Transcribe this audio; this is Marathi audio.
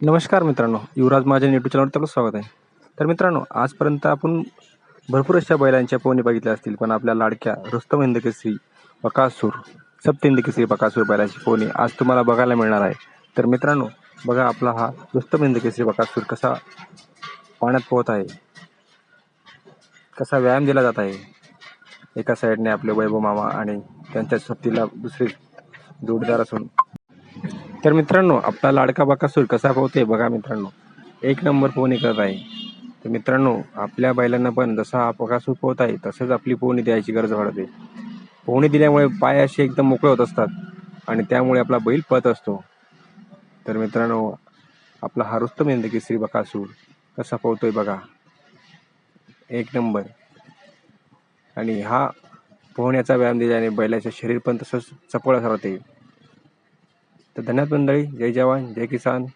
नमस्कार मित्रांनो युवराज माझ्या यूट्यूब चॅनलवर आपलं स्वागत आहे. तर मित्रांनो आजपर्यंत आपण भरपूर अशा बैलांच्या पोहणी बघितल्या असतील पण आपल्या लाडक्या रुस्तम हिंदकेसरी बकासूर सप्त हिंदकेसरी बकासूर बैलाची पोहणी आज तुम्हाला बघायला मिळणार आहे. तर मित्रांनो बघा आपला हा रुस्तम हिंदकेसरी बकासूर कसा पाण्यात पोहत आहे कसा व्यायाम दिला जात आहे. एका साईडने आपले वैभव मामा आणि त्यांच्या सप्तीला दुसरी जोडीदार असून तर मित्रांनो आपला लाडका बकासूर कसा पोहते बघा मित्रांनो. एक नंबर पोहणी करत आहे. तर मित्रांनो आपल्या बैलांना पण जसा हा बकासूर पोहत आहे तसंच आपली पोहणी द्यायची गरज वाढते. पोहणी दिल्यामुळे पाय असे एकदम मोकळे होत असतात आणि त्यामुळे आपला बैल पळत असतो. तर मित्रांनो आपला हा रुस्तम की श्री बकासूर कसा पोहतोय बघा. एक नंबर. आणि हा पोहण्याचा व्यायाम दिल्याने बैलाचे शरीर पण तसंच चपळ राहते. तर धन्यवाद मंडळी. जय जवान जय किसान.